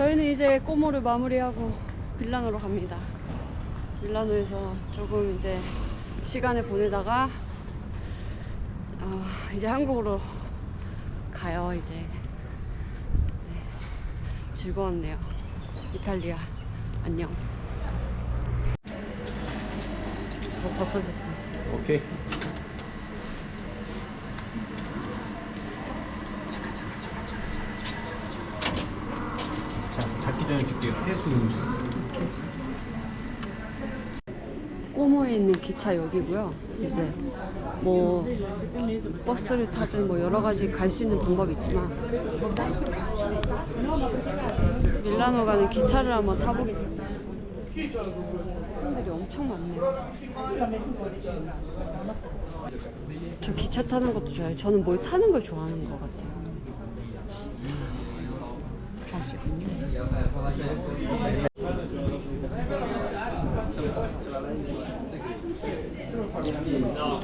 저희는 이제 꼬모를 마무리하고 밀라노로 갑니다. 밀라노에서 조금 이제 시간을 보내다가 어, 이제 한국으로 가요 이제 네, 즐거웠네요 이탈리아 안녕 뭐 벗어졌어 오케이. 자, 잡기 전에 줄게요. 해수. 꼬모에 있는 기차 역이고요. 이제 뭐 버스를 타든 뭐 여러 가지 갈 수 있는 방법이 있지만 밀라노 가는 기차를 한번 타보겠습니다. 사람들이 엄청 많네요. 저 기차 타는 것도 좋아요. 저는 뭘 타는 걸 좋아하는 것 같아요 가시군요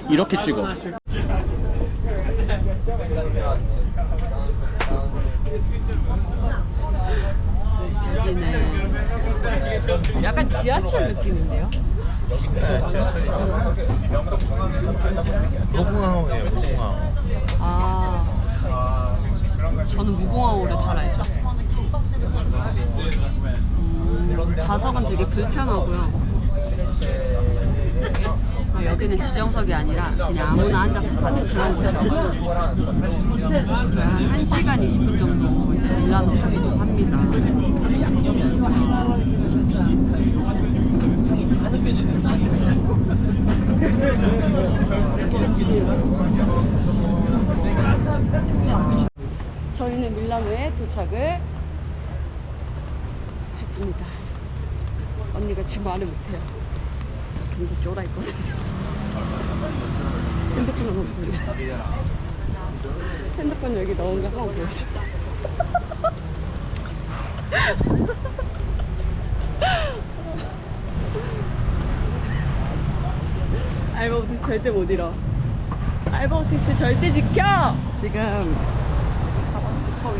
이렇게 찍어. 여기는 약간 지하철 느낌인데요? 무궁화호예요, 무궁화호. 아, 저는 무궁화호를 잘 알죠. 음, 좌석은 되게 불편하고요. 어, 여기는 지정석이 아니라 그냥 아무나 앉아서 가는 그런 곳이어가지고 한 1시간 20분 정도 이제 밀라노로 이동합니다. 저희는 밀라노에 도착을 했습니다. 언니가 지금 말을 못해요. 굉장히 쫄아 있거든요. 핸드폰 한번 보여주세요. 핸드폰 여기 넣은 거 한번 보여주세요. 알바오티스 절대 못 잃어. 알바오티스 절대 지켜! 지금 가방 지퍼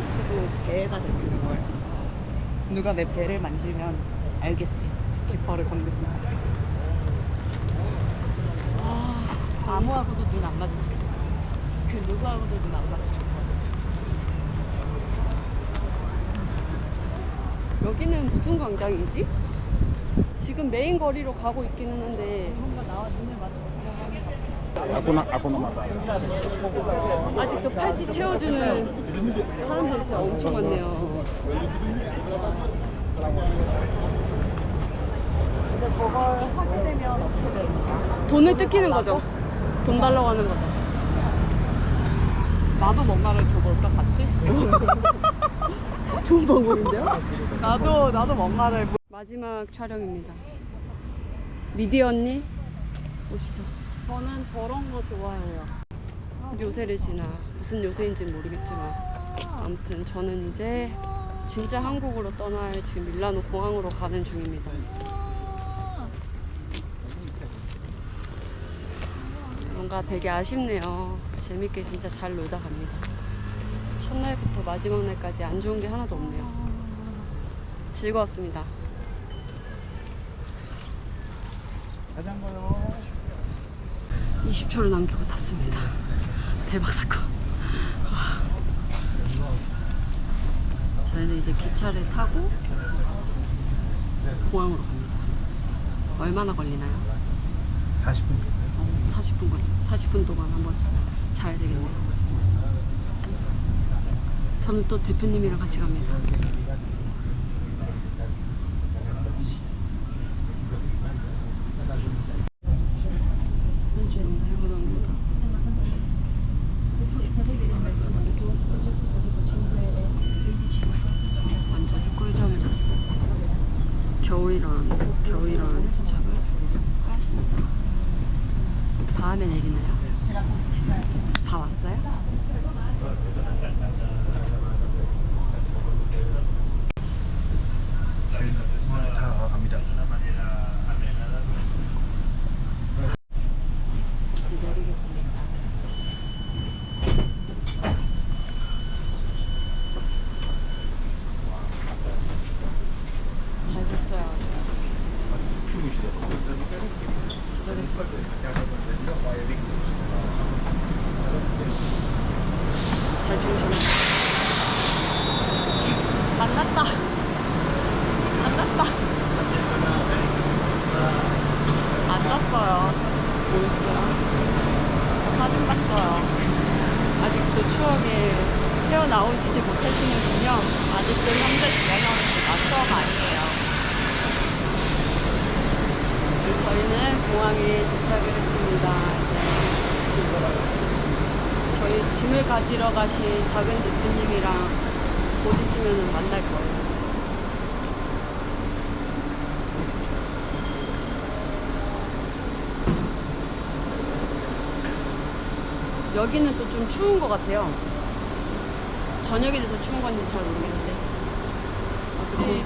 배가 되는 거예요. 누가 내 배를 만지면 알겠지. 지퍼를 건드린다. 아무하고도 눈 안 마주쳐. 그 누구하고도 눈 안 마주쳐. 여기는 무슨 광장이지? 지금 메인 거리로 가고 있기는 한데 뭔가 나와 눈을 하는 아고나, 아고나마다. 아직도 팔찌 채워주는 사람들이 진짜 엄청 많네요. 근데 그걸 하게 되면 어떻게 되는가? 돈을 뜯기는 거죠. 돈 달라고 하는 거죠. 나도 뭔가를 줘볼까 같이? 좋은 방법인데요? 나도 나도 뭔가를 뭐- 마지막 촬영입니다. 미디 언니 오시죠. 저는 저런 거 좋아해요. 요새를 지나 무슨 요새인지 모르겠지만 아무튼 저는 이제 진짜 한국으로 떠날 지금 밀라노 공항으로 가는 중입니다. 뭔가 되게 아쉽네요. 재밌게 진짜 잘 놀다 갑니다. 첫날부터 마지막 날까지 안 좋은 게 하나도 없네요. 즐거웠습니다. 자전거요. 20초를 남기고 탔습니다. 대박 사건. 와. 저희는 이제 기차를 타고 공항으로 갑니다. 얼마나 걸리나요? 40분. 어, 40분 걸려. 40분 동안 한번 자야 되겠네요. 저는 또 대표님이랑 같이 갑니다. 현주는 해보답니다. 완전히 꿀잠을 잤어요. 겨우 일어나는 도착을 하였습니다. 다음에 내리나요? 다 왔어요? 다 갑니다. 내리겠습니다. 갔어요. 아직도 추억에 헤어나오시지 못하시는군요. 현재 진행하는 게 수업 아니에요. 저희는 공항에 도착을 했습니다. 이제 저희 짐을 가지러 가신 작은 대표님이랑 곧 있으면 만날 거예요. 여기는 또 좀 추운 것 같아요. 저녁이 돼서 추운 건지 잘 모르겠는데. 그리고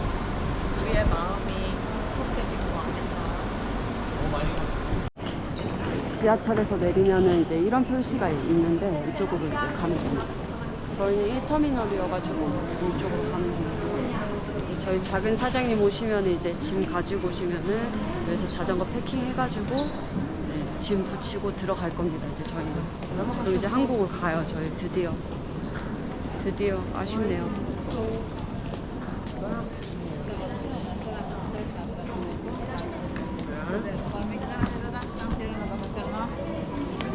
우리의 마음이 촉촉해진 거 아닐까? 지하철에서 내리면은 이제 이런 표시가 있는데 이쪽으로 이제 가면 됩니다. 저희는 1터미널이어가지고 이쪽으로 가는 중이고 저희 작은 사장님 오시면 이제 짐 가지고 오시면은 여기서 자전거 패킹 해가지고 네, 짐 붙이고 들어갈 겁니다. 이제 저희는 그럼 이제 한국을 가요. 저희 드디어 드디어 아쉽네요.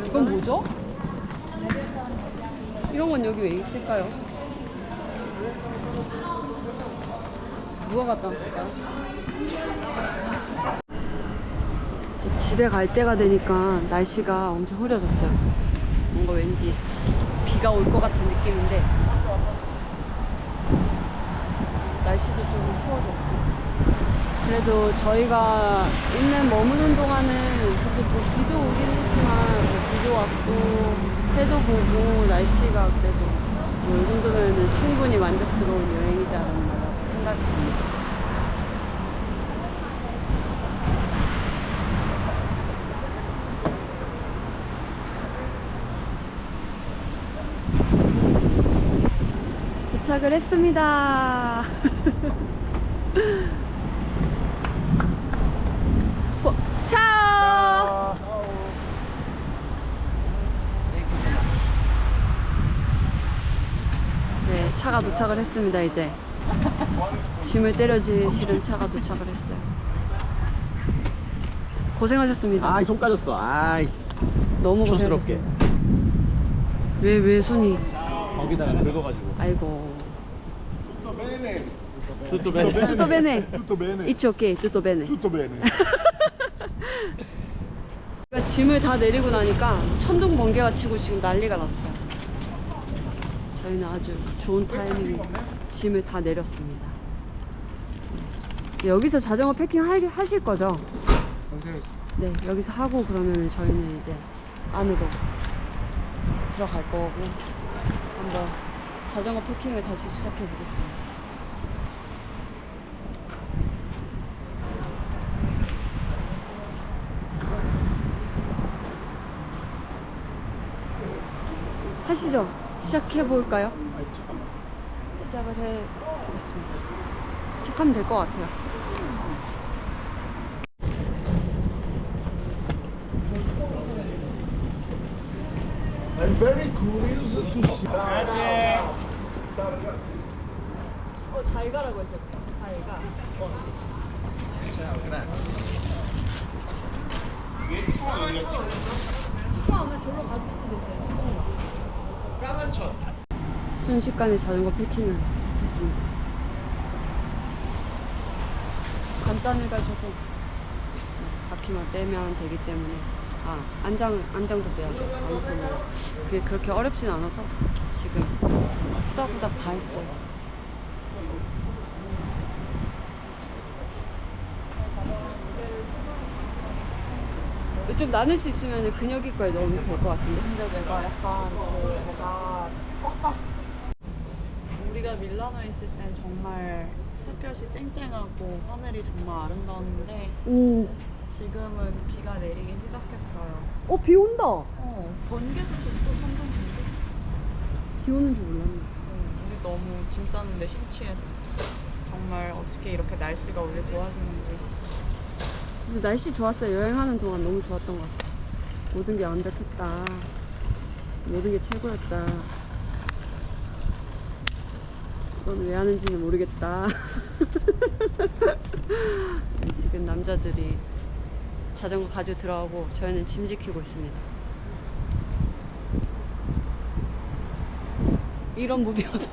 이건 뭐죠? 이런 건 여기 왜 있을까요? 누가 갖다 놨을까요? 집에 갈 때가 되니까 날씨가 엄청 흐려졌어요. 뭔가 왠지 비가 올 것 같은 느낌인데 날씨도 좀 추워졌고 그래도 저희가 있는 머무는 동안은 그래도 뭐 비도 오긴 했지만 뭐 비도 왔고 해도 보고 날씨가 그래도 뭐 이 정도면 충분히 만족스러운 여행이지 않았나라고 생각이 듭니다. 도착을 했습니다. 어, 차오! 네, 차가 도착을 했습니다, 이제. 짐을 때려지 실은 차가 도착을 했어요. 고생하셨습니다. 아손 까졌어 아이씨 너무. 고생하셨습니다. 왜, 왜 손이. 거기다가 긁어가지고 아이고. Tutto bene Tutto bene? Tutto bene? It's okay, tutto bene. Tutto bene. 그러니까 짐을 다 내리고 나니까 천둥 번개가 치고 지금 난리가 났어요. 저희는 아주 좋은 타이밍에 짐을 다 내렸습니다. 네, 여기서 자전거 패킹 하, 하실 거죠? 네, 여기서 하고 그러면 저희는 이제 안으로 들어갈 거고 한번 자전거 패킹을 다시 시작해 보겠습니다. 하시죠. 시작해 볼까요? 시작을 해 보겠습니다. 시작하면 될 것 같아요. I'm very curious to see. 어, 잘 가라고 했어요. 잘 가. 아마 저로 갔을 수도 있어요. 순식간에 자전거 패킹을 했습니다. 간단해가지고 바퀴만 빼면 되기 때문에 아 안장 안장도 빼야죠. 아무튼 뭐 그게 그렇게 어렵진 않아서 지금 후다후닥 다 했어요. 좀 나눌 수 있으면 근육이 거에 넣으면 될 것 같은데. 근데 내가 약간 그 뻑뻑 우리가 밀라노에 있을 땐 정말 햇볕이 쨍쨍하고 하늘이 정말 아름다웠는데 오, 지금은 비가 내리기 시작했어요. 어, 비 온다. 어, 번개도 쳤어, 천둥 번개. 비 오는 줄 몰랐네. 응, 우리 너무 짐 싸는데 심취해서 정말 어떻게 이렇게 날씨가 우리 도와주는지 근데 날씨 좋았어요. 여행하는 동안 너무 좋았던 것 같아요. 모든 게 완벽했다. 모든 게 최고였다. 이건 왜 하는지는 모르겠다. 지금 남자들이 자전거 가지고 들어가고 저희는 짐 지키고 있습니다. 이런 무비어서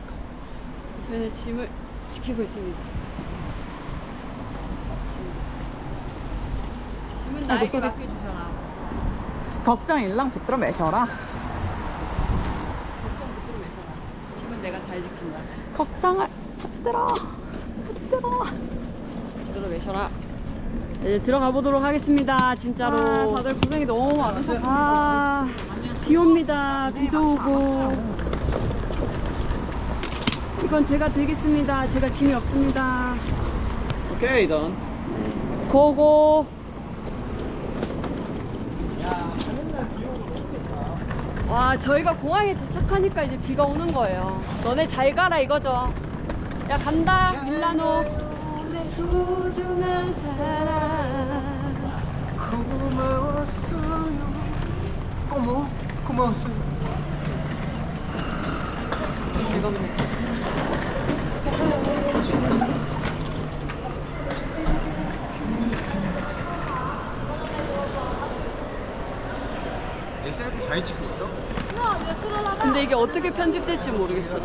저희는 짐을 지키고 있습니다. 짐은 나에게 소리. 맡겨주셔라. 걱정 일랑 붙들어 매셔라. 걱정 붙들어 매셔라. 짐은 내가 잘 지킨다. 걱정을 붙들어. 붙들어. 붙들어 매셔라. 이제 들어가 보도록 하겠습니다. 진짜로. 아, 다들 고생이 너무 많으셨어요. 아, 비 옵니다. 비도 오고. 이건 제가 들겠습니다. 제가 짐이 없습니다. 오케이, 던. 고고. 와, 저희가 공항에 도착하니까 이제 비가 오는 거예요. 너네 잘 가라 이거죠. 야, 간다, 밀라노. 내 소중한 사랑. 고마웠어요. 고모 고마웠어요. 즐겁네. SRT 잘 찍고 있어? 근데 이게 어떻게 편집될지 모르겠어.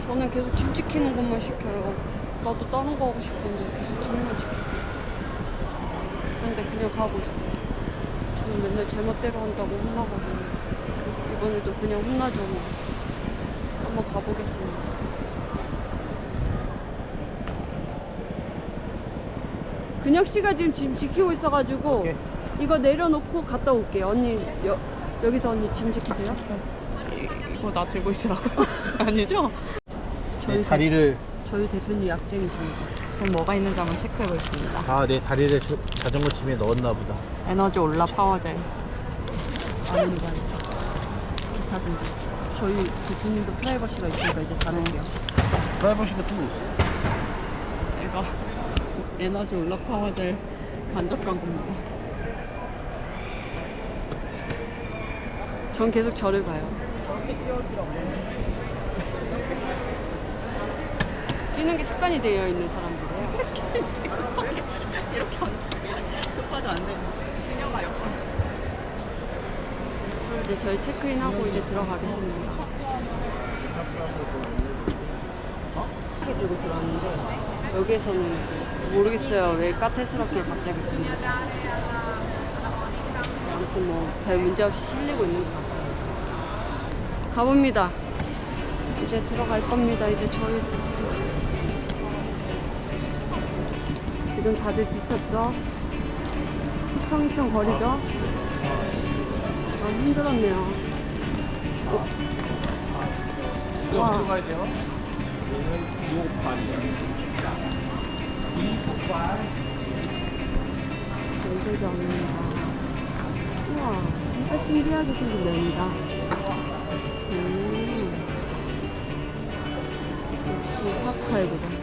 저는 계속 짐 지키는 것만 시켜요. 나도 다른 거 하고 싶은데 계속 짐만 지키고. 그런데 그냥 가고 있어요. 저는 맨날 제멋대로 한다고 혼나거든요. 이번에도 그냥 혼나죠. 뭐. 한번 가보겠습니다. 근혁 씨가 지금 짐 지키고 있어가지고 오케이. 이거 내려놓고 갔다 올게요. 언니 여, 여기서 언니 짐 지키세요. 이거 나 들고 있으라고요? 아니죠? 저희 내 다리를, 저희 대표님 약쟁이십니다. 전 뭐가 있는지 한번 체크해 보겠습니다. 아, 내 다리를 저- 자전거 짐에 넣었나 보다. 에너지 올라 파워젤. 아닙니다. 기타든지. 저희 대표님도 프라이버시가 있으니까 이제 다룰게요. 프라이버시 같은 거 있어? 이거 에너지 올라 파워젤 간접 광고입니다. 전 계속 저를 봐요. 뛰는 게 습관이 되어 있는 사람들이에요. 이렇게 안 급하지 않네. 그녀가 옆에. 이제 저희 체크인하고 이제 들어가겠습니다. 이렇게 들고 들어왔는데 여기에서는 모르겠어요. 왜 까탈스럽게 갑자기 끊는지. 아무튼 뭐 별 문제 없이 실리고 있는 것 같습니다. 가봅니다. 이제 들어갈 겁니다. 이제 저희도. 지금 다들 지쳤죠? 휘청휘청 거리죠? 아, 힘들었네요. 이거 와. 가야 돼요? 면세점입니다. 우와, 진짜 신기하게 생긴 면이다. 음. 역시 파스타의 고장.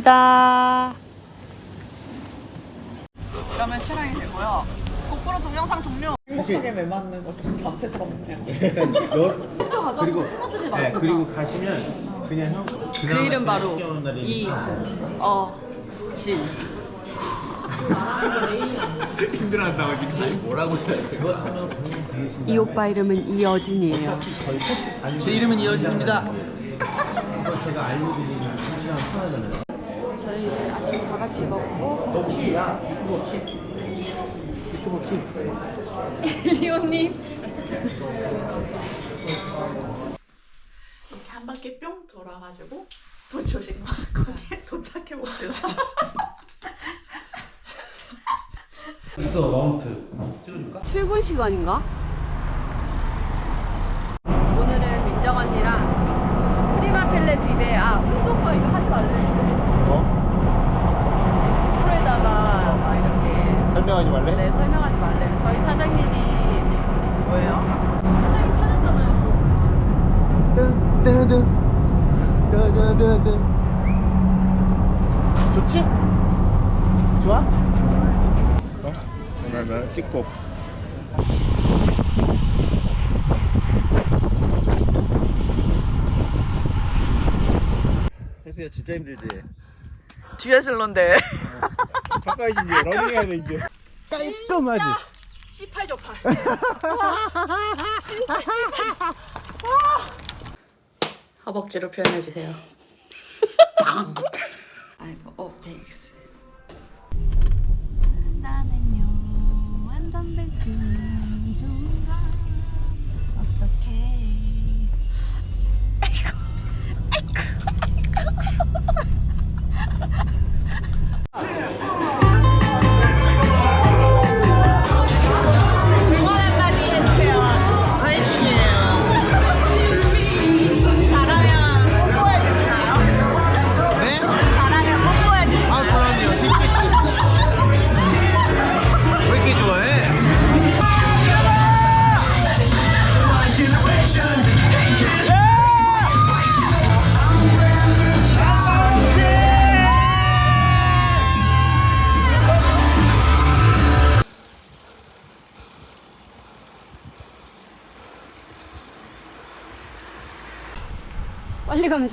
입니다. 그러면 실행이 되고요. 고프로 동영상 종료. 행복하게 매 맞는 거좀 변태스럽네요. 그리고, 네, 그리고 가시면 그냥 형. 그 이름 바로 이, 어, 진. 힘들어한다고 지금 뭐라고 해야 돼? 그거 하면 이 오빠 이름은 이여진이에요. 제 이름은 이어진입니다. 이거 제가 알려드리는 김치랑 편하잖아요. 같이 먹고 야, 유튜브 없이. 리오님 한 바퀴 뿅 돌아가지고 도초식 거기에 도착해 봅시다. 있어 마운트 찍어줄까? 출근 시간인가? 오늘은 민정 언니랑 프리마펠레 비베 아 홍소거 이거 하지 말래 어? 프로에다가 막 이렇게 설명하지 말래? 네 설명하지 말래요 저희 사장님이 뭐예요? 사장님 찾았잖아요 좋지? 좋아? 어? 나, 나 찍고 혜수야 진짜 힘들지? 뒤에 실론데. 가까이 이제 러닝해야 돼 이제 깔끔하지? C8 저8 진짜 C8 허벅지로 표현해 주세요. 아이고 옵틱스 나는요 안전벨트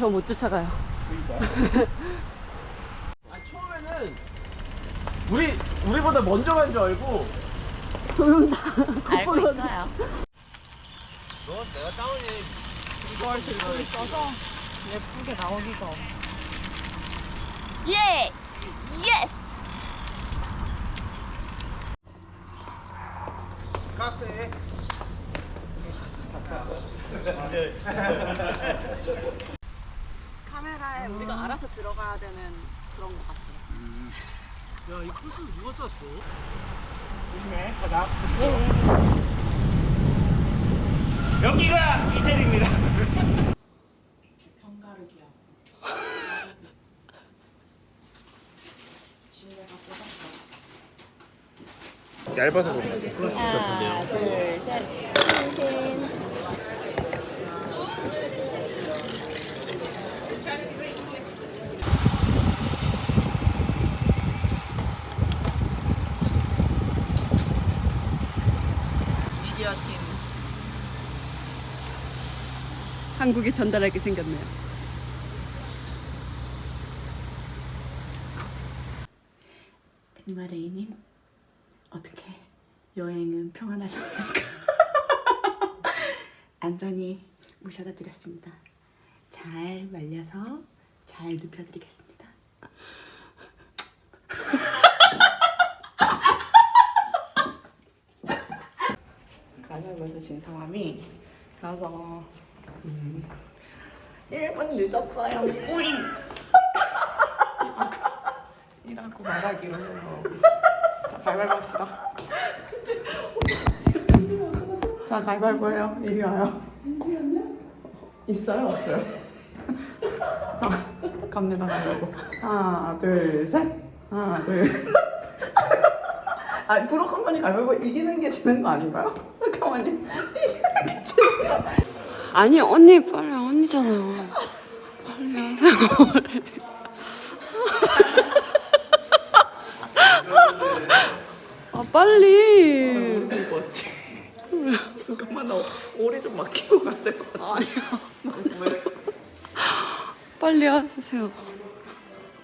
저 못 쫓아가요. 아 처음에는 우리 우리보다 먼저 간 줄 알고. 알고 있어요. 너 내가 다운이 이걸 들고 있어서 예쁘게 나오기가 예! 예스! 카페 카메라에 우리가 알아서 들어가야 되는 그런 것 같아요. 야 이 코스 누가 짰어? 여기가 이태리입니다. 얇아서 그런가? 하나 둘 셋 칭칭 미디어 팀 한국에 전달하게 생겼네요 백마레이님 어떻게 여행은 평안하셨습니까? 안전히 모셔다 드렸습니다. 잘 말려서 잘 눕혀드리겠습니다. 가면서 진 사람이 가서 음, 1분 늦었어요. 뿌잉! 이라고 말하기로 해요. 자, 가위바위보 합시다. 자, 가위바위보 해요. 이리 와요. 있어요? 없어요? 자, 갑니다, 가위바위보. 하나, 둘, 셋. 하나, 둘. 아, 브로한 번이 가위바위보 이기는 게 지는 거 아닌가요? 잠깐만요. 이기는 게 지는 거 아니 언니 빨리 언니잖아요. 빨리 하세요 아 빨리. 뭐지? 잠깐만, 나 오리 좀 맡기고 가야 될 것 같아. 아니야 왜? 빨리 하세요.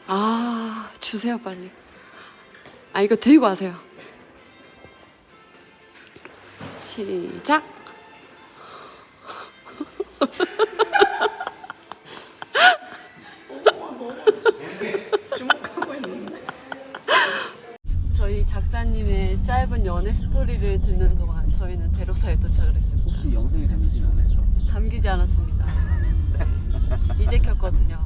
아 주세요 빨리. 아 이거 들고 하세요. 시작 주목하고 있는 저희 작사님의 짧은 연애 스토리를 듣는 동안 저희는 대로사에 도착을 했습니다. 혹시 영상이 담기진 않았죠? 담기지 않았습니다. 이제 켰거든요.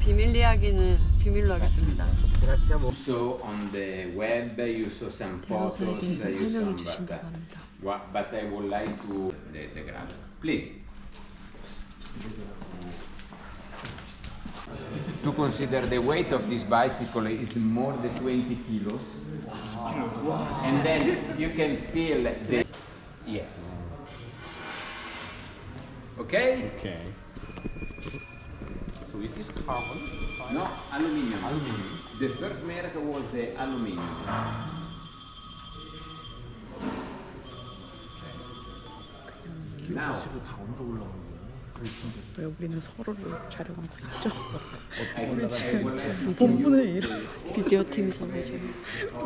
비밀 이야기는 비밀로 하겠습니다. Grazie a voi. 뭐- so on the web you saw some photos, 대로사에 you 대해서 설명해 주신다고 합니다. But I would like to the, the graph. Please. To consider the weight of this bicycle is more than 20 kilos. And then you can feel the yes. Okay? Okay. So is this carbon? No, aluminium. Aluminium. The first merk was the aluminium. Now, 왜 우리는 서로를 촬영하고 있죠? I would like to 본분을 잃어. 비디오 팀이잖아요, 저희.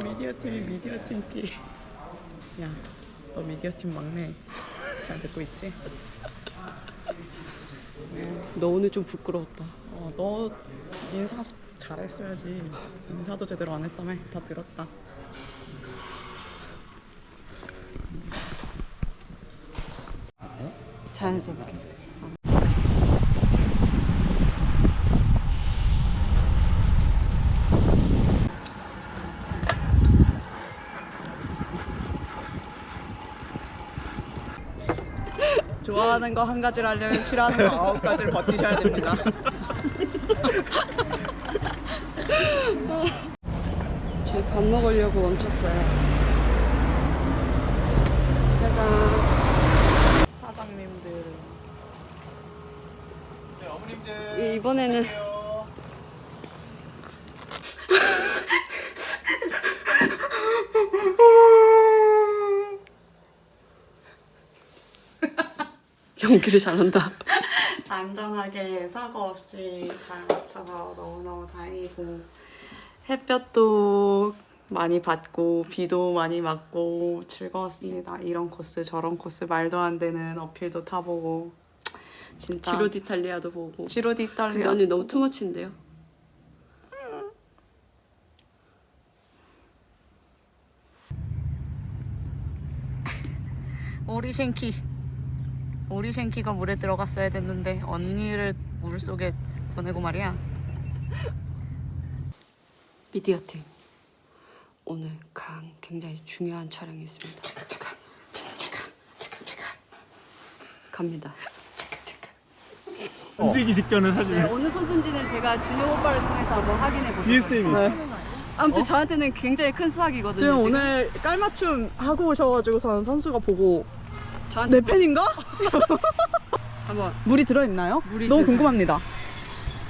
미디어 팀이 미디어 팀끼리. 야, 너 미디어 팀 막내 잘 듣고 있지? 너 오늘 좀 부끄러웠다. 어, 너 인사 잘했어야지. 인사도 제대로 안 했다며? 다 들었다. 자연스럽게. 좋아하는 거 한 가지를 하려면 싫어하는 거 아홉 가지를 버티셔야 됩니다. 저희 밥 먹으려고 멈췄어요. 짜잔. 사장님들. 이- 이번에는 연기를 잘한다. 안전하게 사고 없이 잘 맞춰서 너무너무 다행이고 햇볕도 많이 받고 비도 많이 맞고 즐거웠습니다. 이런 코스 저런 코스 말도 안 되는 어필도 타보고 진짜 지로 디탈리아도 보고. 지로 근데 디탈리아 언니 너무 투머치인데요. 오리셴키 오리셴키가 물에 들어갔어야 됐는데 언니를 물 속에 보내고 말이야. 미디어 팀 오늘 강 굉장히 중요한 촬영이 있습니다. 잠깐 잠깐 잠깐 잠깐 잠깐 잠깐 갑니다. 던지기 직전에 사실 네, 어느 선수인지는 제가 준영 오빠를 통해서 한번 확인해 보도록 BSM이. 하겠습니다. 아무튼 저한테는 굉장히 큰 수확이거든요. 지금 오늘 깔맞춤 하고 오셔가지고 저는 선수가 보고 저한테 내 팬인가? 한번 물이 들어있나요? 물이 너무 궁금합니다.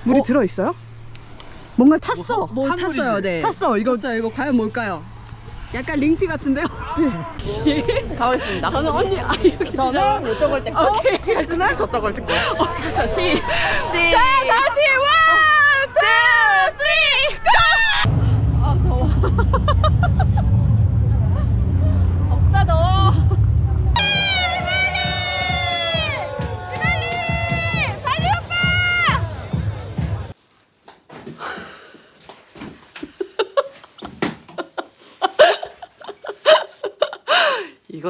물이 들어있어요? 뭔가를 탔어. 뭐 탔어요, 네. 탔어. 이거 탔어요. 이거 과연 뭘까요? 약간 링티 같은데요? 가겠습니다. 저는 언니 아 이렇게 저는 이쪽을 찍고 오케이. 혜수는 저쪽을 찍고 그래서 시, 시 자 다시 원, 투, 쓰리, 고! 아 더워.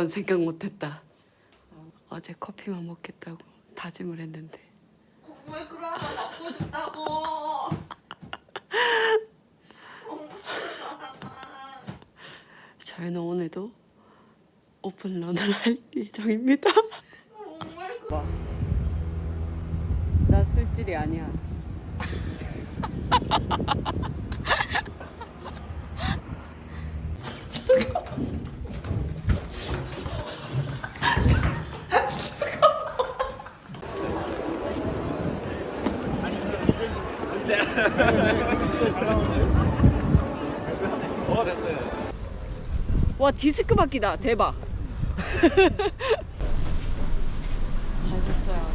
이건 생각 못했다. 어제 커피만 먹겠다고 다짐을 했는데 왜 그러다 먹고 싶다고 저희는 오늘도 오픈런을 할 예정입니다. 나 술질이 아니야. 와 디스크 바퀴다 대박. 잘 쳤어요.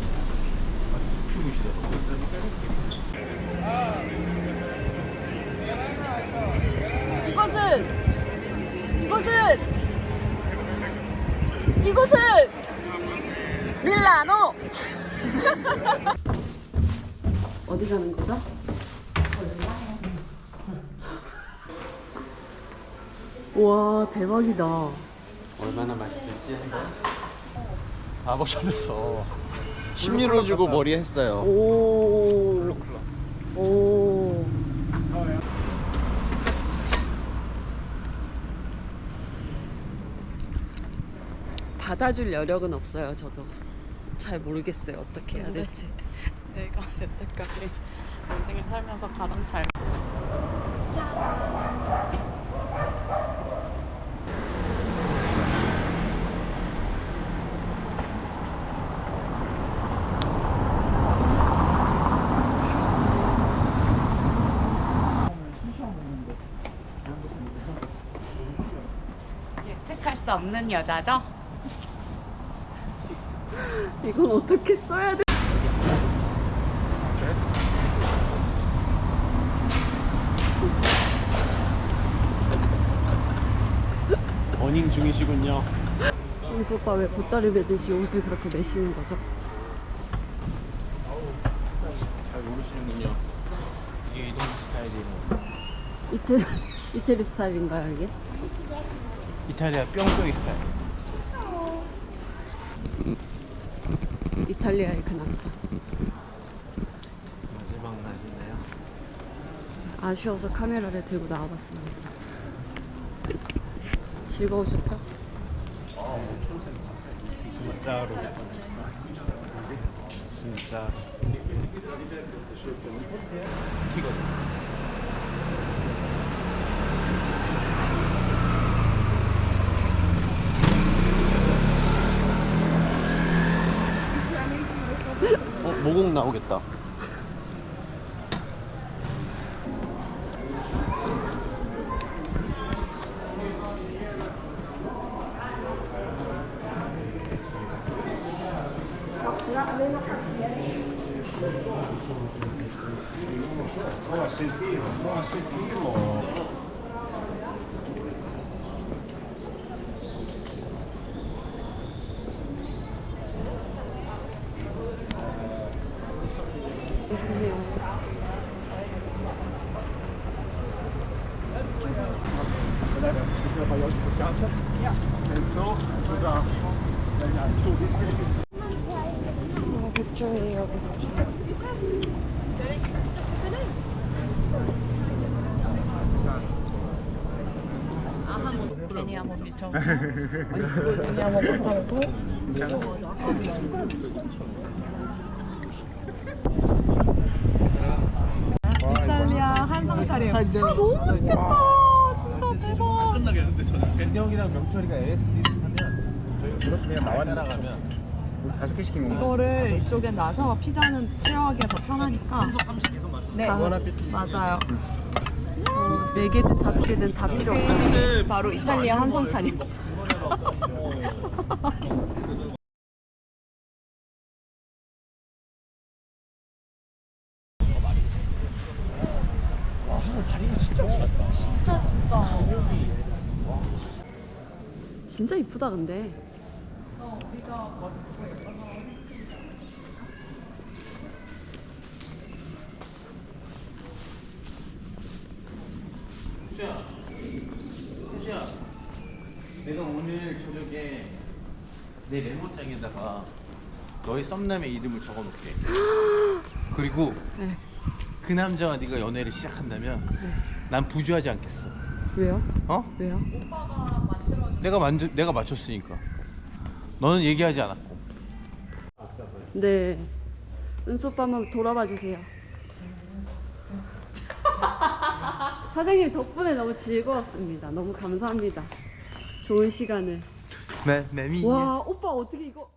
이것은 이것은 이것은 밀라노 어디 가는 거죠? 와 대박이다. 얼마나 맛있을지 바버샵에서 10유로 주고 머리 했어요. 오. 오. 받아줄 여력은 없어요, 저도. 잘 모르겠어요, 어떻게 해야 될지. 내가 여태까지 인생을 살면서 가장 잘예측할 수 없는 여자죠? 이건 어떻게 써야 돼? 버닝 중이시군요. 은수 오빠 왜 보따리 매듯이 옷을 그렇게 매시는 거죠? 잘 모르시는군요. 이게 이동 스타일이에요. 이태, 이태리 스타일인가요, 이게? 이탈리아 뿅뿅이 스타일. 이탈리아의 그 남자. 마지막 날이네요. 아쉬워서 카메라를 들고 나와봤습니다. 즐거우셨죠? 진짜로. 진짜. 키거든. 50 나오겠다. 어. 괜히 한번 미쳐. 괜히 한번 못하고. 이탈리아 한상 차림. 아 너무 맛있겠다. 진짜 대박. 끝나겠는데 벤형이랑 명철이가 LSD 하면 저희가 그렇게 그냥 나와 따라가면 우리 다섯 개 시킨 건가? 이거를 이쪽에 놔서 피자는 쉐어하기가 더 편하니까. 네. 맞아요. 네 개든 다섯 개든 다 필요 없고. 바로 이탈리아 한상 차림. 진짜 진짜. 진짜 이쁘다, 근데. 내가 오늘 저녁에 내 메모장에다가 너의 썸남의 이름을 적어놓게. 그리고 네. 그 남자와 네가 연애를 시작한다면 난 부주하지 않겠어. 왜요? 어? 왜요? 내가 만져, 내가 맞췄으니까. 너는 얘기하지 않았고. 네. 은수 오빠 한번 돌아봐 주세요. 사장님 덕분에 너무 즐거웠습니다. 너무 감사합니다. 좋은 시간을. 매, 매미. 와, 오빠 어떻게 이거